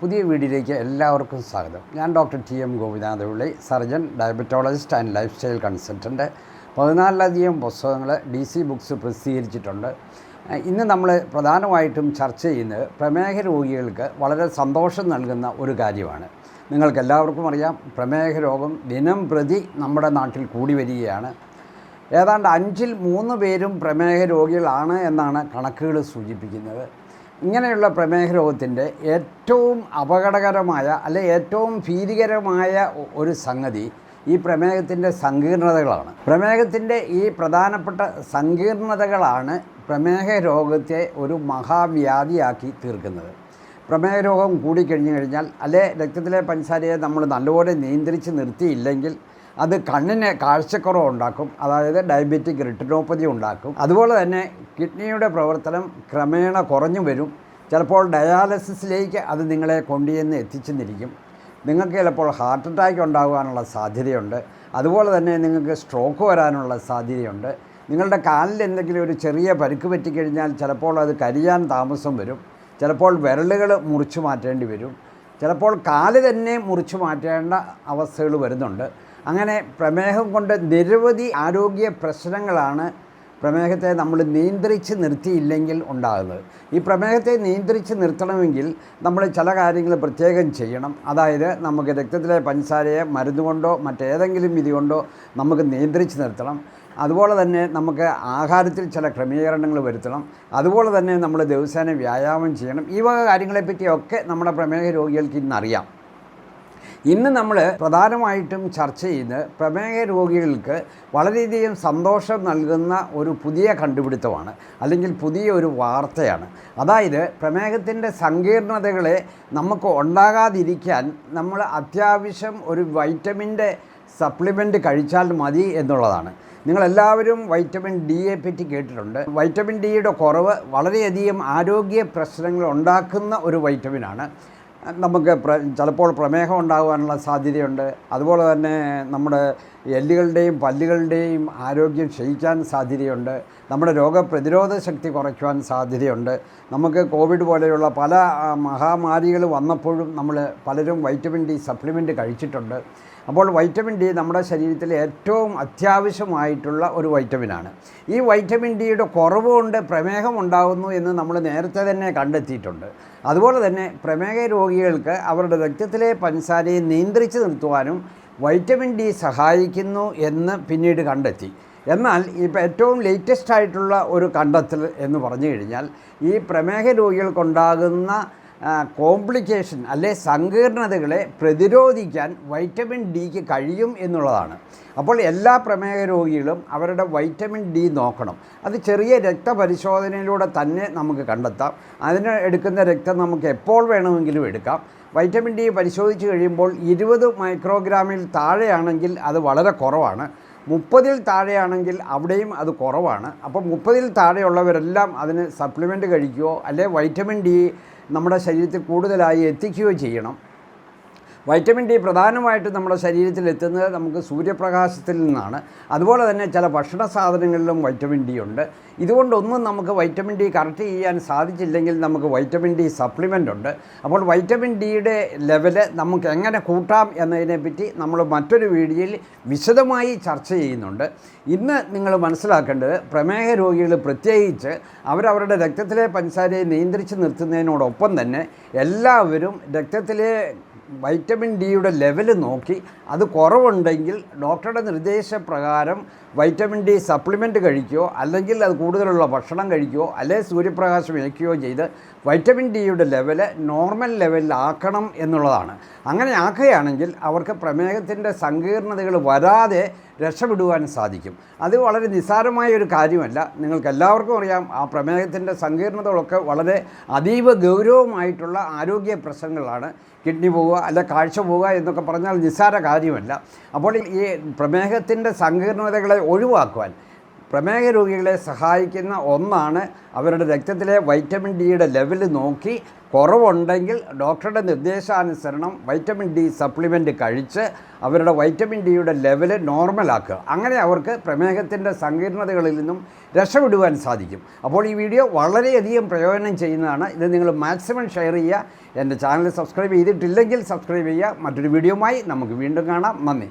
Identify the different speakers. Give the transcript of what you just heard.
Speaker 1: പുതിയ വീഡിയോയിലേക്ക് എല്ലാവർക്കും സ്വാഗതം. ഞാൻ doctor T M Gopinathapillai surgeon diabetologist and lifestyle consultant പതിനാലിലധികം പുസ്തകങ്ങൾ ഡി സി ബുക്സ് പ്രസിദ്ധീകരിച്ചിട്ടുണ്ട്. ഇന്ന് നമ്മൾ പ്രധാനമായിട്ടും ചർച്ച ചെയ്യുന്നത് പ്രമേഹ രോഗികൾക്ക് വളരെ സന്തോഷം നൽകുന്ന ഒരു കാര്യമാണ്. നിങ്ങൾക്ക് എല്ലാവർക്കും അറിയാം പ്രമേഹ രോഗം ദിനം പ്രതി നമ്മുടെ നാട്ടിൽ കൂടി വരികയാണ്. ഏതാണ്ട് അഞ്ചിൽ മൂന്ന് പേരും പ്രമേഹ രോഗികളാണ് എന്നാണ് കണക്കുകൾ സൂചിപ്പിക്കുന്നത്. ഇങ്ങനെയുള്ള പ്രമേഹ രോഗത്തിന്റെ ഏറ്റവും അപകടകരമായ അല്ലെ ഏറ്റവും ഭീതികരമായ ഒരു സംഗതി ഈ പ്രമേഹത്തിന്റെ സങ്കീർണതകളാണ്. പ്രമേഹത്തിന്റെ ഈ പ്രധാനപ്പെട്ട സങ്കീർണതകളാണ് പ്രമേഹ രോഗത്തെ ഒരു മഹാവ്യാധിയാക്കി തീർക്കുന്നത്. പ്രമേഹ രോഗം കൂടിക്കഴിഞ്ഞു കഴിഞ്ഞാൽ അല്ലെ രക്തത്തിലെ പഞ്ചസാരയെ നമ്മൾ നല്ലപോലെ നിയന്ത്രിച്ച് നിർത്തിയില്ലെങ്കിൽ അത് കണ്ണിന് കാഴ്ചക്കുറവ് ഉണ്ടാക്കും അതായത് ഡയബറ്റിക് റിട്ടിനോപ്പതി ഉണ്ടാക്കും. അതുപോലെ തന്നെ കിഡ്നിയുടെ പ്രവർത്തനം ക്രമേണ കുറഞ്ഞു വരും. ചിലപ്പോൾ ഡയാലിസിസിലേക്ക് അത് നിങ്ങളെ കൊണ്ടുചെന്ന് എത്തിച്ചെന്നിരിക്കും. നിങ്ങൾക്ക് ചിലപ്പോൾ ഹാർട്ട് അറ്റാക്ക് ഉണ്ടാകാനുള്ള സാധ്യതയുണ്ട്. അതുപോലെ തന്നെ നിങ്ങൾക്ക് സ്ട്രോക്ക് വരാനുള്ള സാധ്യതയുണ്ട്. നിങ്ങളുടെ കാലിൽ എന്തെങ്കിലും ഒരു ചെറിയ പരുക്ക് പറ്റിക്കഴിഞ്ഞാൽ ചിലപ്പോൾ അത് കരിയാൻ താമസം വരും. ചിലപ്പോൾ വിരലുകൾ മുറിച്ചു മാറ്റേണ്ടി വരും. ചിലപ്പോൾ കാൽ തന്നെ മുറിച്ചു മാറ്റേണ്ട അവസ്ഥകൾ വരുന്നുണ്ട്. അങ്ങനെ പ്രമേഹം കൊണ്ട് നിരവധി ആരോഗ്യ പ്രശ്നങ്ങളാണ് പ്രമേഹത്തെ നമ്മൾ നിയന്ത്രിച്ച് നിർത്തിയില്ലെങ്കിൽ ഉണ്ടാകുന്നത്. ഈ പ്രമേഹത്തെ നിയന്ത്രിച്ച് നിർത്തണമെങ്കിൽ നമ്മൾ ചില കാര്യങ്ങൾ പ്രത്യേകം ചെയ്യണം. അതായത് നമുക്ക് രക്തത്തിലെ പഞ്ചസാരയെ മരുന്ന് കൊണ്ടോ മറ്റേതെങ്കിലും വിധി കൊണ്ടോ നമുക്ക് നിയന്ത്രിച്ച് നിർത്തണം. അതുപോലെ തന്നെ നമുക്ക് ആഹാരത്തിൽ ചില ക്രമീകരണങ്ങൾ വരുത്തണം. അതുപോലെ തന്നെ നമ്മൾ ദിവസേന വ്യായാമം ചെയ്യണം. ഈ വക കാര്യങ്ങളെപ്പറ്റിയൊക്കെ നമ്മുടെ പ്രമേഹ രോഗികൾക്ക് ഇന്നറിയാം. ഇന്ന് നമ്മൾ പ്രധാനമായിട്ടും ചർച്ച ചെയ്ത് പ്രമേഹ രോഗികൾക്ക് വളരെയധികം സന്തോഷം നൽകുന്ന ഒരു പുതിയ കണ്ടുപിടുത്തമാണ് അല്ലെങ്കിൽ പുതിയ ഒരു വാർത്തയാണ്. അതായത് പ്രമേഹത്തിന്റെ സങ്കീർണതകളെ നമുക്ക് ഉണ്ടാകാതിരിക്കാൻ നമ്മൾ അത്യാവശ്യം ഒരു വൈറ്റമിന്റെ സപ്ലിമെന്റ് കഴിച്ചാൽ മതി എന്നുള്ളതാണ്. നിങ്ങളെല്ലാവരും വൈറ്റമിൻ ഡിയെ പറ്റി കേട്ടിട്ടുണ്ട്. വൈറ്റമിൻ ഡിയുടെ കുറവ് വളരെയധികം ആരോഗ്യ പ്രശ്നങ്ങൾ ഉണ്ടാക്കുന്ന ഒരു വൈറ്റമിനാണ്. നമുക്ക് ചിലപ്പോൾ പ്രമേഹം ഉണ്ടാകുവാനുള്ള സാധ്യതയുണ്ട്. അതുപോലെ തന്നെ നമ്മുടെ എല്ലുകളുടെയും പല്ലുകളുടെയും ആരോഗ്യം ക്ഷയിക്കാൻ സാധ്യതയുണ്ട്. നമ്മുടെ രോഗപ്രതിരോധ ശക്തി കുറയ്ക്കുവാൻ സാധ്യതയുണ്ട്. നമുക്ക് കോവിഡ് പോലെയുള്ള പല മഹാമാരികൾ വന്നപ്പോഴും നമ്മൾ പലരും വൈറ്റമിൻ ഡി സപ്ലിമെന്റ് കഴിച്ചിട്ടുണ്ട്. അപ്പോൾ വൈറ്റമിൻ ഡി നമ്മുടെ ശരീരത്തിൽ ഏറ്റവും അത്യാവശ്യമായിട്ടുള്ള ഒരു വൈറ്റമിനാണ്. ഈ വൈറ്റമിൻ ഡിയുടെ കുറവ് കൊണ്ട് പ്രമേഹം ഉണ്ടാകുന്നു എന്ന് നമ്മൾ നേരത്തെ തന്നെ കണ്ടെത്തിയിട്ടുണ്ട്. അതുപോലെ തന്നെ പ്രമേഹ രോഗികൾക്ക് അവരുടെ രക്തത്തിലെ പഞ്ചസാരയെ നിയന്ത്രിച്ച് നിർത്തുവാനും വൈറ്റമിൻ ഡി സഹായിക്കുന്നു എന്ന് പിന്നീട് കണ്ടെത്തി. എന്നാൽ ഇപ്പോൾ ഏറ്റവും ലേറ്റസ്റ്റ് ആയിട്ടുള്ള ഒരു കണ്ടെത്തൽ എന്ന് പറഞ്ഞു കഴിഞ്ഞാൽ ഈ പ്രമേഹ രോഗികൾക്കുണ്ടാകുന്ന കോംപ്ലിക്കേഷൻ അല്ലെ സങ്കീർണതകളെ പ്രതിരോധിക്കാൻ വൈറ്റമിൻ ഡിക്ക് കഴിയും എന്നുള്ളതാണ്. അപ്പോൾ എല്ലാ പ്രമേഹ രോഗികളും അവരുടെ വൈറ്റമിൻ ഡി നോക്കണം. അത് ചെറിയ രക്തപരിശോധനയിലൂടെ തന്നെ നമുക്ക് കണ്ടെത്താം. അതിന് എടുക്കുന്ന രക്തം നമുക്ക് എപ്പോൾ വേണമെങ്കിലും എടുക്കാം. വൈറ്റമിൻ ഡി പരിശോധിച്ച് കഴിയുമ്പോൾ ഇരുപത് മൈക്രോഗ്രാമിൽ താഴെയാണെങ്കിൽ അത് വളരെ കുറവാണ്. മുപ്പതിൽ താഴെയാണെങ്കിൽ അവിടെയും അത് കുറവാണ്. അപ്പോൾ മുപ്പതിൽ താഴെയുള്ളവരെല്ലാം അതിന് സപ്ലിമെന്റ് കഴിക്കുകയോ അല്ലെ വൈറ്റമിൻ ഡി നമ്മുടെ ശരീരത്തിൽ കൂടുതലായി എത്തിക്കുകയോ ചെയ്യണം. വൈറ്റമിൻ ഡി പ്രധാനമായിട്ടും നമ്മുടെ ശരീരത്തിൽ എത്തുന്നത് നമുക്ക് സൂര്യപ്രകാശത്തിൽ നിന്നാണ്. അതുപോലെ തന്നെ ചില ഭക്ഷണ സാധനങ്ങളിലും വൈറ്റമിൻ ഡി ഉണ്ട്. ഇതുകൊണ്ടൊന്നും നമുക്ക് വൈറ്റമിൻ ഡി കറക്റ്റ് ചെയ്യാൻ സാധിച്ചില്ലെങ്കിൽ നമുക്ക് വൈറ്റമിൻ ഡി സപ്ലിമെന്റ് ഉണ്ട്. അപ്പോൾ വൈറ്റമിൻ ഡിയുടെ ലെവൽ നമുക്ക് എങ്ങനെ കൂട്ടാം എന്നതിനെപ്പറ്റി നമ്മൾ മറ്റൊരു വീഡിയോയിൽ വിശദമായി ചർച്ച ചെയ്യുന്നുണ്ട്. ഇന്ന് നിങ്ങൾ മനസ്സിലാക്കേണ്ടത് പ്രമേഹ രോഗികൾ പ്രത്യേകിച്ച് അവരവരുടെ രക്തത്തിലെ പഞ്ചസാരയെ നിയന്ത്രിച്ച് നിർത്തുന്നതിനോടൊപ്പം തന്നെ എല്ലാവരും രക്തത്തിലെ വൈറ്റമിൻ ഡിയുടെ ലെവൽ നോക്കി. അത് കുറവുണ്ടെങ്കിൽ ഡോക്ടറുടെ നിർദ്ദേശപ്രകാരം വൈറ്റമിൻ ഡി സപ്ലിമെന്റ് കഴിക്കുകയോ അല്ലെങ്കിൽ അത് കൂടുതലുള്ള ഭക്ഷണം കഴിക്കുകയോ അല്ലെങ്കിൽ സൂര്യപ്രകാശം ഏൽക്കുകയോ ചെയ്ത് വൈറ്റമിൻ ഡിയുടെ ലെവൽ നോർമൽ ലെവലിലാക്കണം എന്നുള്ളതാണ്. അങ്ങനെ ആക്കുകയാണെങ്കിൽ അവർക്ക് പ്രമേഹത്തിന്റെ സങ്കീർണതകൾ വരാതെ രക്ഷപ്പെടുവാൻ സാധിക്കും. അത് വളരെ നിസ്സാരമായ ഒരു കാര്യമല്ല. നിങ്ങൾക്ക് എല്ലാവർക്കും അറിയാം ആ പ്രമേഹത്തിന്റെ സങ്കീർണതകളൊക്കെ വളരെ അതീവ ഗൗരവമായിട്ടുള്ള ആരോഗ്യ പ്രശ്നങ്ങളാണ്. കിഡ്നി പോവുക അല്ല കാഴ്ച പോവുക എന്നൊക്കെ പറഞ്ഞാൽ നിസ്സാര കാര്യമല്ല. അപ്പോൾ ഈ പ്രമേഹത്തിന്റെ സങ്കീർണതകളെ ഒഴിവാക്കുവാൻ. പ്രമേഹ രോഗികളെ സഹായിക്കുന്ന ഒന്നാണ് അവരുടെ രക്തത്തിലെ വൈറ്റമിൻ ഡിയുടെ ലെവൽ നോക്കി. കുറവുണ്ടെങ്കിൽ ഡോക്ടറുടെ നിർദ്ദേശാനുസരണം വൈറ്റമിൻ ഡി സപ്ലിമെന്റ് കഴിച്ച് അവരുടെ വൈറ്റമിൻ ഡിയുടെ ലെവൽ നോർമലാക്കുക. അങ്ങനെ അവർക്ക് പ്രമേഹത്തിന്റെ സങ്കീർണതകളിൽ നിന്നും രക്ഷപ്പെടുവാൻ സാധിക്കും. അപ്പോൾ ഈ വീഡിയോ വളരെയധികം പ്രയോജനം ചെയ്യുന്നതാണ്. ഇത് നിങ്ങൾ മാക്സിമം ഷെയർ ചെയ്യുക. എന്റെ ചാനൽ സബ്സ്ക്രൈബ് ചെയ്തിട്ടില്ലെങ്കിൽ സബ്സ്ക്രൈബ് ചെയ്യുക. മറ്റൊരു വീഡിയോയുമായി നമുക്ക് വീണ്ടും കാണാം. നന്ദി.